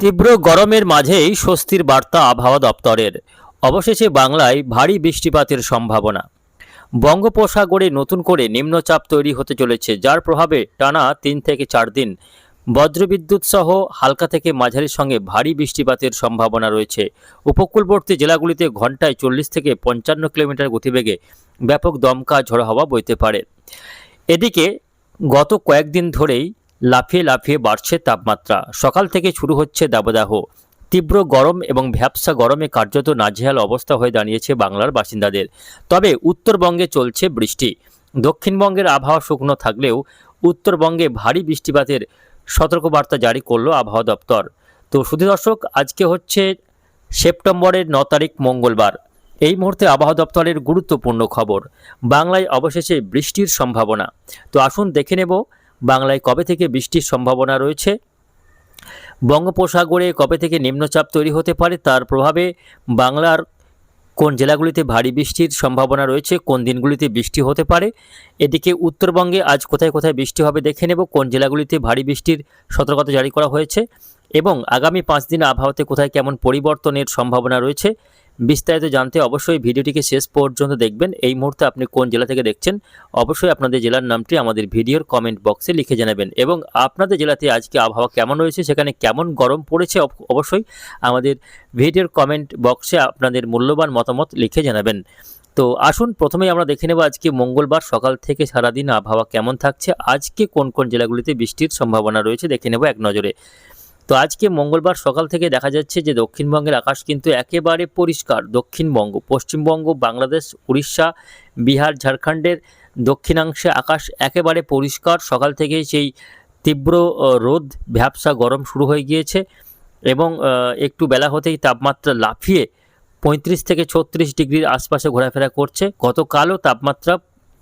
তীব্র গরমের মাঝেই স্বস্তির বার্তা আবহাওয়া দপ্তরের। অবশেষে বাংলায় ভারী বৃষ্টিপাতের সম্ভাবনা। বঙ্গোপসাগরে নতুন করে নিম্নচাপ তৈরি হতে চলেছে, যার প্রভাবে টানা তিন থেকে চার দিন বজ্রবিদ্যুৎ সহ হালকা থেকে মাঝারির সঙ্গে ভারী বৃষ্টিপাতের সম্ভাবনা রয়েছে। উপকূলবর্তী জেলাগুলিতে ঘন্টায় চল্লিশ থেকে পঞ্চান্ন কিলোমিটার গতিবেগে ব্যাপক দমকা ঝড়ো হওয়া বইতে পারে। এদিকে গত কয়েকদিন ধরেই লাফিয়ে লাফিয়ে বাড়ছে তাপমাত্রা। সকাল থেকে শুরু হচ্ছে দাবদাহ। তীব্র গরম এবং ভ্যাপসা গরমে কার্যত নাজেহাল অবস্থা হয়ে দাঁড়িয়েছে বাংলার বাসিন্দাদের। তবে উত্তরবঙ্গে চলছে বৃষ্টি। দক্ষিণবঙ্গের আবহাওয়া শুকনো থাকলেও উত্তরবঙ্গে ভারী বৃষ্টিপাতের সতর্কবার্তা জারি করল আবহাওয়া দপ্তর। তো শুধু দর্শক, আজকে হচ্ছে সেপ্টেম্বরের ন তারিখ মঙ্গলবার। এই মুহূর্তে আবহাওয়া দপ্তরের গুরুত্বপূর্ণ খবর। বাংলায় অবশেষে বৃষ্টির সম্ভাবনা। তো আসুন দেখে নেব বাংলায় কবে থেকে বৃষ্টির সম্ভাবনা রয়েছে? বঙ্গোপসাগরে কবে থেকে নিম্নচাপ তৈরি হতে পারে? তার প্রভাবে বাংলার কোন জেলাগুলিতে ভারী বৃষ্টির সম্ভাবনা রয়েছে? কোন দিনগুলিতে বৃষ্টি হতে পারে? এদিকে উত্তরবঙ্গে আজ কোথায় কোথায় বৃষ্টি হবে দেখে নেব। কোন জেলাগুলিতে ভারী বৃষ্টির সতর্কতা জারি করা হয়েছে? এবং আগামী পাঁচ দিন আবহাওয়াতে কোথায় কেমন পরিবর্তনের সম্ভাবনা রয়েছে? বিস্তারিত জানতে অবশ্যই ভিডিওটিকে শেষ পর্যন্ত দেখবেন। এই মুহূর্তে আপনি কোন জেলা থেকে দেখছেন, অবশ্যই আপনাদের জেলার নামটি আমাদের ভিডিওর কমেন্ট বক্সে লিখে জানাবেন এবং আপনাদের জেলাতে আজকে আবহাওয়া কেমন রয়েছে, সেখানে কেমন গরম পড়েছে অবশ্যই আমাদের ভিডিওর কমেন্ট বক্সে আপনাদের মূল্যবান মতামত লিখে জানাবেন। তো আসুন, প্রথমেই আমরা দেখে নেব আজকে মঙ্গলবার সকাল থেকে সারাদিন আবহাওয়া কেমন থাকছে, আজকে কোন কোন জেলাগুলিতে বৃষ্টির সম্ভাবনা রয়েছে, দেখে নেব এক নজরে। তো আজকে মঙ্গলবার সকাল থেকে দেখা যাচ্ছে যে দক্ষিণবঙ্গের আকাশ কিন্তু একেবারে পরিষ্কার। দক্ষিণবঙ্গ, পশ্চিমবঙ্গ, বাংলাদেশ, উড়িষ্যা, বিহার, ঝাড়খণ্ডের দক্ষিণাংশে আকাশ একেবারে পরিষ্কার। সকাল থেকেই সেই তীব্র রোদ, ভ্যাবসা গরম শুরু হয়ে গিয়েছে এবং একটু বেলা হতেই তাপমাত্রা লাফিয়ে পঁয়ত্রিশ থেকে ছত্রিশ ডিগ্রির আশপাশে ঘোরাফেরা করছে। গতকালও তাপমাত্রা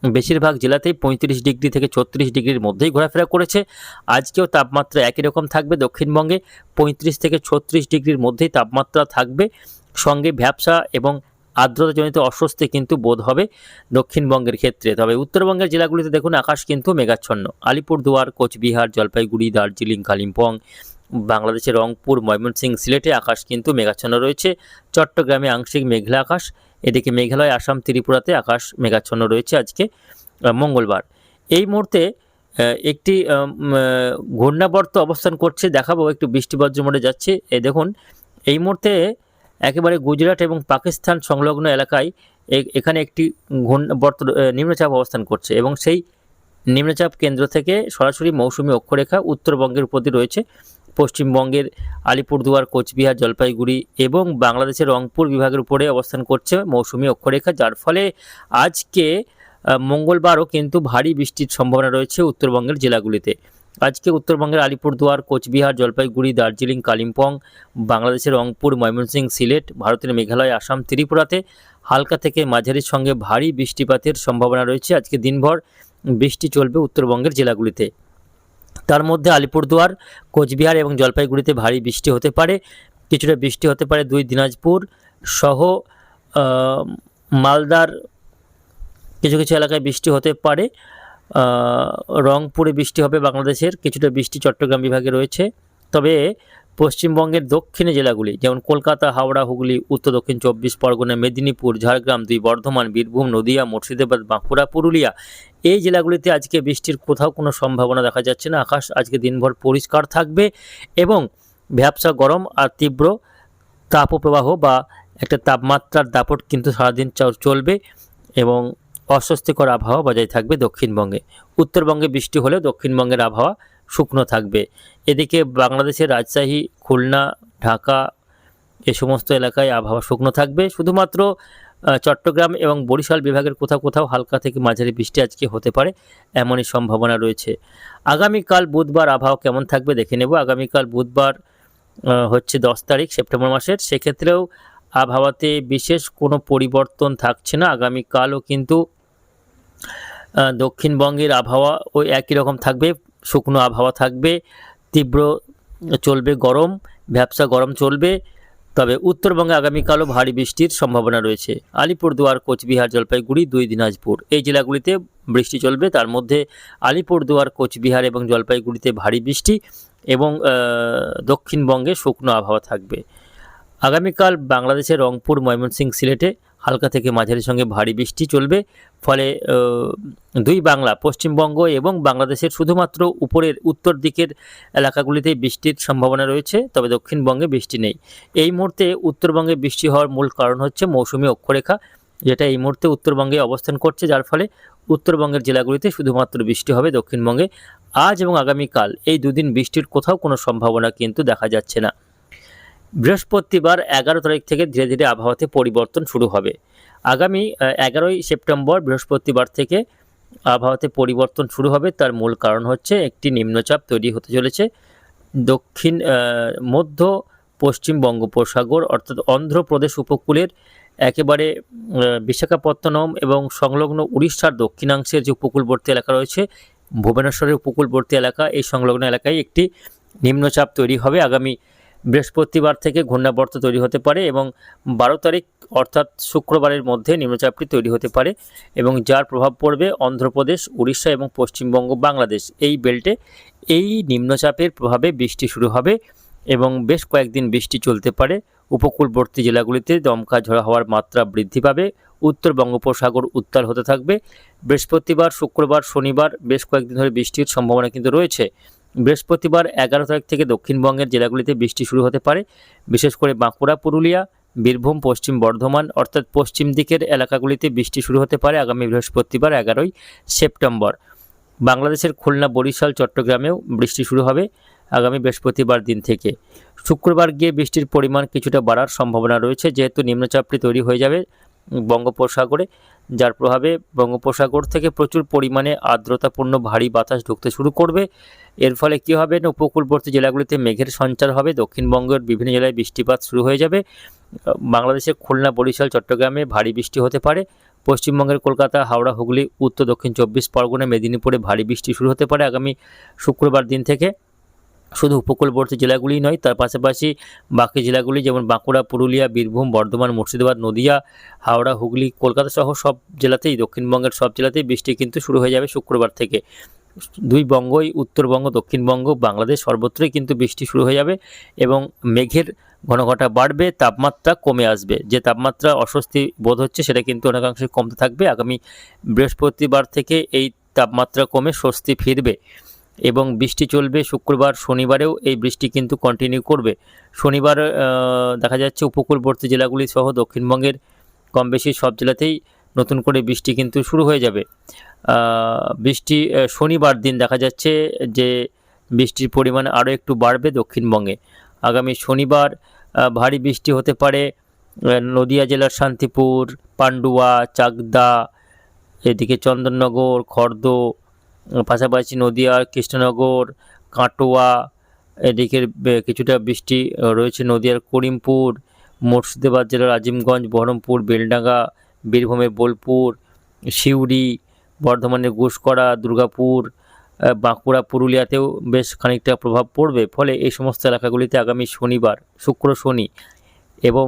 বেশিরভাগ জেলাতেই পঁয়ত্রিশ ডিগ্রি থেকে ছত্রিশ ডিগ্রির মধ্যেই ঘোরাফেরা করেছে। আজকেও তাপমাত্রা একই রকম থাকবে। দক্ষিণবঙ্গে পঁয়ত্রিশ থেকে ছত্রিশ ডিগ্রির মধ্যেই তাপমাত্রা থাকবে। সঙ্গে ভ্যাবসা এবং আর্দ্রতাজনিত অস্বস্তি কিন্তু বোধ হবে দক্ষিণবঙ্গের ক্ষেত্রে। তবে উত্তরবঙ্গের জেলাগুলিতে দেখুন, আকাশ কিন্তু মেঘাচ্ছন্ন। আলিপুরদুয়ার, কোচবিহার, জলপাইগুড়ি, দার্জিলিং, কালিম্পং বাংলাদেশের রংপুর, ময়মনসিংহ, সিলেটে আকাশ কিন্তু মেঘাচ্ছন্ন রয়েছে। চট্টগ্রামে আংশিক মেঘলা আকাশ, এদিকে মেঘালয়, আসাম, ত্রিপুরাতে আকাশ মেঘাচ্ছন্ন রয়েছে আজকে মঙ্গলবার। এই মুহূর্তে একটি ঘূর্ণাবর্ত অবস্থান করছে, দেখাবো, একটু বৃষ্টি বজ্র মোড়ে যাচ্ছে। এ দেখুন, এই মুহূর্তে একেবারে গুজরাট এবং পাকিস্তান সংলগ্ন এলাকায় এখানে একটি ঘূর্ণাবর্ত নিম্নচাপ অবস্থান করছে এবং সেই নিম্নচাপ কেন্দ্র থেকে সরাসরি মৌসুমি অক্ষরেখা উত্তরবঙ্গের উপর রয়েছে। পশ্চিমবঙ্গের আলিপুরদুয়ার, কোচবিহার, জলপাইগুড়ি এবং বাংলাদেশের রংপুর বিভাগের উপরে অবস্থান করছে মৌসুমি অক্ষরেখা, যার ফলে আজকে মঙ্গলবারও কিন্তু ভারী বৃষ্টির সম্ভাবনা রয়েছে উত্তরবঙ্গের জেলাগুলিতে। আজকে উত্তরবঙ্গের আলিপুরদুয়ার, কোচবিহার, জলপাইগুড়ি, দার্জিলিং, কালিম্পং, বাংলাদেশের রংপুর ময়মনসিংহ সিলেট, ভারতের মেঘালয়, আসাম, ত্রিপুরাতে হালকা থেকে মাঝারির সঙ্গে ভারী বৃষ্টিপাতের সম্ভাবনা রয়েছে। আজকে দিনভর বৃষ্টি চলবে উত্তরবঙ্গের জেলাগুলিতে। তার মধ্যে আলিপুরদুয়ার, কোচবিহার এবং জলপাইগুড়িতে ভারী বৃষ্টি হতে পারে। কিছুটা বৃষ্টি হতে পারে দুই দিনাজপুর সহ মালদার কিছু কিছু এলাকায় বৃষ্টি হতে পারে। রংপুরে বৃষ্টি হবে বাংলাদেশের। কিছুটা বৃষ্টি চট্টগ্রাম বিভাগে রয়েছে। তবে পশ্চিমবঙ্গের দক্ষিণে জেলাগুলি, যেমন কলকাতা, হাওড়া, হুগলি, উত্তর দক্ষিণ চব্বিশ পরগনা, মেদিনীপুর, ঝাড়গ্রাম, দুই বর্ধমান, বীরভূম, নদিয়া, মুর্শিদাবাদ, বাঁকুড়া, পুরুলিয়া। এই জেলাগুলিতে আজকে বৃষ্টির কোথাও কোনো সম্ভাবনা দেখা যাচ্ছে না। আকাশ আজকে দিনভর পরিষ্কার থাকবে এবং ভ্যাবসা গরম আর তীব্র তাপপ্রবাহ বা একটা তাপমাত্রার দাপট কিন্তু সারাদিন চলবে এবং অস্বস্তিকর আবহাওয়া বজায় থাকবে দক্ষিণবঙ্গে। উত্তরবঙ্গে বৃষ্টি হলেও দক্ষিণবঙ্গের আবহাওয়া শুকনো থাকবে। এদিকে বাংলাদেশের রাজশাহী, খুলনা, ঢাকা এ সমস্ত এলাকায় আবহাওয়া শুকনো থাকবে। শুধুমাত্র চট্টগ্রাম এবং বরিশাল বিভাগের কোথাও কোথাও হালকা থেকে মাঝারি বৃষ্টি আজকে হতে পারে, এমনই সম্ভাবনা রয়েছে। আগামীকাল বুধবার আবহাওয়া কেমন থাকবে দেখে নেব। আগামীকাল বুধবার হচ্ছে দশ তারিখ, সেপ্টেম্বর মাসের। সেক্ষেত্রেও আবহাওয়াতে বিশেষ কোনো পরিবর্তন থাকছে না। আগামীকালও কিন্তু দক্ষিণবঙ্গের আবহাওয়া ওই একই রকম থাকবে। শুকনো আবহাওয়া থাকবে, তীব্র চলবে গরম ভ্যাবসা গরম চলবে, তবে উত্তরবঙ্গে আগামীকালও ভারী বৃষ্টির সম্ভাবনা রয়েছে। আলিপুরদুয়ার, কোচবিহার, জলপাইগুড়ি, দুই দিনাজপুর। এই জেলাগুলিতে বৃষ্টি চলবে, তার মধ্যে আলিপুরদুয়ার, কোচবিহার এবং জলপাইগুড়িতে ভারী বৃষ্টি এবং দক্ষিণবঙ্গে শুকনো আবহাওয়া থাকবে। আগামীকাল বাংলাদেশের রংপুর, ময়মনসিংহ সিলেটে হালকা থেকে মাঝারি সঙ্গে ভারী বৃষ্টি চলবে। ফলে দুই বাংলা, পশ্চিমবঙ্গ এবং বাংলাদেশের শুধুমাত্র উপরের উত্তর দিকের এলাকাগুলিতে বৃষ্টির সম্ভাবনা রয়েছে, তবে দক্ষিণবঙ্গে বৃষ্টি নেই। এই মুহূর্তে উত্তরবঙ্গে বৃষ্টি হওয়ার মূল কারণ হচ্ছে মৌসুমি অক্ষরেখা, যেটা এই মুহূর্তে উত্তরবঙ্গে অবস্থান করছে, যার ফলে উত্তরবঙ্গের জেলাগুলিতে শুধুমাত্র বৃষ্টি হবে দক্ষিণবঙ্গে। আজ এবং আগামীকাল এই দুদিন বৃষ্টির কোথাও কোনো সম্ভাবনা কিন্তু দেখা যাচ্ছে না। বৃহস্পতিবার এগারো তারিখ থেকে ধীরে ধীরে আবহাওয়াতে পরিবর্তন শুরু হবে। আগামী এগারোই সেপ্টেম্বর বৃহস্পতিবার থেকে আবহাওয়াতে পরিবর্তন শুরু হবে। তার মূল কারণ হচ্ছে একটি নিম্নচাপ তৈরি হতে চলেছে। দক্ষিণ মধ্য, পশ্চিম বঙ্গোপসাগর অর্থাৎ অন্ধ্রপ্রদেশ উপকূলের একেবারে বিশাখাপত্তনম এবং সংলগ্ন উড়িষ্যার দক্ষিণাংশের যে উপকূলবর্তী এলাকা রয়েছে, ভুবনেশ্বরের উপকূলবর্তী এলাকা, এই সংলগ্ন এলাকায় একটি নিম্নচাপ তৈরি হবে। আগামী বৃহস্পতিবার থেকে ঘূর্ণাবর্ত তৈরি হতে পারে এবং বারো তারিখ অর্থাৎ শুক্রবারের মধ্যে নিম্নচাপটি তৈরি হতে পারে এবং যার প্রভাব পড়বে অন্ধ্রপ্রদেশ, উড়িষ্যা এবং পশ্চিমবঙ্গ, বাংলাদেশ। এই বেল্টে এই নিম্নচাপের প্রভাবে বৃষ্টি শুরু হবে এবং বেশ কয়েকদিন বৃষ্টি চলতে পারে। উপকূলবর্তী জেলাগুলিতে দমকা ঝড় হওয়ার মাত্রা বৃদ্ধি পাবে। উত্তর বঙ্গোপসাগর উত্তাল হতে থাকবে। বৃহস্পতিবার, শুক্রবার, শনিবার বেশ কয়েকদিন ধরে বৃষ্টির সম্ভাবনা কিন্তু রয়েছে। বৃহস্পতিবার এগারো তারিখ থেকে দক্ষিণবঙ্গের জেলাগুলিতে বৃষ্টি শুরু হতে পারে। বিশেষ করে বাঁকুড়া, পুরুলিয়া, বীরভূম, পশ্চিম বর্ধমান অর্থাৎ পশ্চিম দিকের এলাকাগুলিতে বৃষ্টি শুরু হতে পারে আগামী বৃহস্পতিবার এগারোই সেপ্টেম্বর। বাংলাদেশের খুলনা, বরিশাল, চট্টগ্রামেও বৃষ্টি শুরু হবে আগামী বৃহস্পতিবার দিন থেকে। শুক্রবার গিয়ে বৃষ্টির পরিমাণ কিছুটা বাড়ার সম্ভাবনা রয়েছে, যেহেতু নিম্নচাপটি তৈরি হয়ে যাবে। বঙ্গোপসাগরে, যার প্রভাবে বঙ্গোপসাগর থেকে প্রচুর পরিমাণে আর্দ্রতাপূর্ণ ভারী বাতাস ঢুকতে শুরু করবে। এর ফলে কী হবে? না উপকূলবর্তী জেলাগুলিতে মেঘের সঞ্চার হবে। দক্ষিণবঙ্গের বিভিন্ন জেলায় বৃষ্টিপাত শুরু হয়ে যাবে। বাংলাদেশের খুলনা, বরিশাল, চট্টগ্রামে ভারী বৃষ্টি হতে পারে। পশ্চিমবঙ্গের কলকাতা, হাওড়া, হুগলি, উত্তর দক্ষিণ চব্বিশ পরগনা, মেদিনীপুরে ভারী বৃষ্টি শুরু হতে পারে আগামী শুক্রবার দিন থেকে। শুধু উপকূলবর্তী জেলাগুলি নয়, তার পাশাপাশি বাকি জেলাগুলি যেমন বাঁকুড়া, পুরুলিয়া, বীরভূম, বর্ধমান, মুর্শিদাবাদ, নদিয়া, হাওড়া, হুগলি, কলকাতা সহ সব জেলাতেই, দক্ষিণবঙ্গের সব জেলাতেই বৃষ্টি কিন্তু শুরু হয়ে যাবে শুক্রবার থেকে। দুই বঙ্গই, উত্তরবঙ্গ, দক্ষিণবঙ্গ, বাংলাদেশ সর্বত্রই কিন্তু বৃষ্টি শুরু হয়ে যাবে এবং মেঘের ঘনঘটা বাড়বে, তাপমাত্রা কমে আসবে। যে তাপমাত্রা অস্বস্তি বোধ হচ্ছে সেটা কিন্তু অনেকাংশে কমতে থাকবে। আগামী বৃহস্পতিবার থেকে এই তাপমাত্রা কমে স্বস্তি ফিরবে। এবং বৃষ্টি চলবে শুক্রবার, শনিবারেও এই বৃষ্টি কিন্তু কন্টিনিউ করবে। শনিবার দেখা যাচ্ছে উপকূলবর্তী জেলাগুলি সহ দক্ষিণবঙ্গের কম বেশি সব জেলাতেই নতুন করে বৃষ্টি কিন্তু শুরু হয়ে যাবে। বৃষ্টি শনিবার দিন দেখা যাচ্ছে যে বৃষ্টির পরিমাণ আরও একটু বাড়বে দক্ষিণবঙ্গে। আগামী শনিবার ভারী বৃষ্টি হতে পারে নদিয়া জেলার শান্তিপুর, পান্ডুয়া, চাকদা, এদিকে চন্দননগর, খর্দ পাশাপাশি নদিয়া, কৃষ্ণনগর, কাটোয়া, এদিকের কিছুটা বৃষ্টি রয়েছে নদিয়ার করিমপুর, মুর্শিদাবাদ জেলার আজিমগঞ্জ, বহরমপুর, বেলডাঙ্গা বীরভূমের বোলপুর, সিউড়ি, বর্ধমানের ঘুষকরা দুর্গাপুর বাঁকুড়া, পুরুলিয়াতেও বেশ খানিকটা প্রভাব পড়বে। ফলে এই সমস্ত এলাকাগুলিতে আগামী শনিবার, শুক্র শনি এবং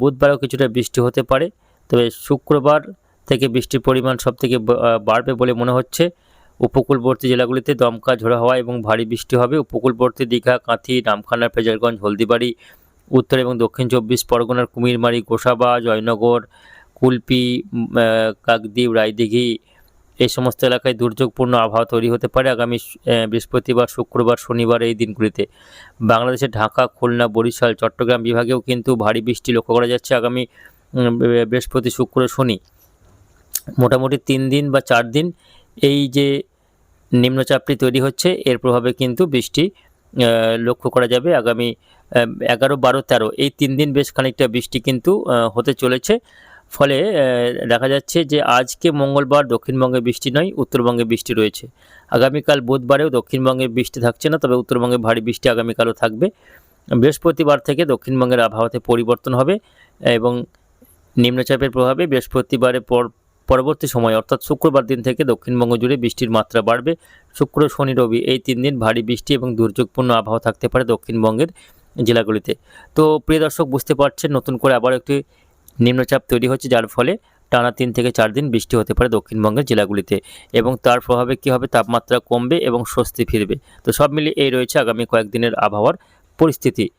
বুধবারও কিছুটা বৃষ্টি হতে পারে। তবে শুক্রবার থেকে বৃষ্টির পরিমাণ সব থেকে বাড়বে বলে মনে হচ্ছে। উপকূলবর্তী জেলাগুলিতে দমকা ঝোড়ো হওয়া এবং ভারী বৃষ্টি হবে। উপকূলবর্তী দীঘা, কাঁথি নামখানা ফেজারগঞ্জ হলদিবাড়ি, উত্তর এবং দক্ষিণ চব্বিশ পরগনার কুমিরমারি, গোসাবা, জয়নগর, কুলপি কাকদ্বীপ, রায়দিঘি এই সমস্ত এলাকায় দুর্যোগপূর্ণ আবহাওয়া তৈরি হতে পারে আগামী বৃহস্পতিবার, শুক্রবার, শনিবার এই দিনগুলিতে। বাংলাদেশের ঢাকা, খুলনা, বরিশাল, চট্টগ্রাম বিভাগেও কিন্তু ভারী বৃষ্টি লক্ষ্য করা যাচ্ছে আগামী বৃহস্পতি, শুক্র, শনি। মোটামুটি তিন দিন বা চার দিন এই যে নিম্নচাপটি তৈরি হচ্ছে, এর প্রভাবে কিন্তু বৃষ্টি লক্ষ্য করা যাবে আগামী এগারো, বারো, তেরো, এই তিন দিন বেশ খানিকটা বৃষ্টি কিন্তু হতে চলেছে। ফলে দেখা যাচ্ছে যে আজকে মঙ্গলবার দক্ষিণবঙ্গে বৃষ্টি নয়, উত্তরবঙ্গে বৃষ্টি রয়েছে। আগামীকাল বুধবারেও দক্ষিণবঙ্গে বৃষ্টি থাকছে না, তবে উত্তরবঙ্গে ভারী বৃষ্টি আগামীকালও থাকবে। বৃহস্পতিবার থেকে দক্ষিণবঙ্গের আবহাওয়াতে পরিবর্তন হবে এবং নিম্নচাপের প্রভাবে বৃহস্পতিবারের পর পরবর্তী সময়, অর্থাৎ শুক্রবার দিন থেকে দক্ষিণবঙ্গ জুড়ে বৃষ্টির মাত্রা বাড়বে। শুক্র, শনি, রবি এই তিন দিন ভারী বৃষ্টি এবং দুর্যোগপূর্ণ আবহাওয়া থাকতে পারে দক্ষিণবঙ্গের জেলাগুলিতে। তো প্রিয় দর্শক, বুঝতে পারছেন, নতুন করে আবার একটি নিম্নচাপ তৈরি হচ্ছে, যার ফলে টানা তিন থেকে চার দিন বৃষ্টি হতে পারে দক্ষিণবঙ্গের জেলাগুলিতে এবং তার প্রভাবে কী হবে? তাপমাত্রা কমবে এবং স্বস্তি ফিরবে। তো সব মিলিয়ে এই রয়েছে আগামী কয়েকদিনের আবহাওয়ার পরিস্থিতি।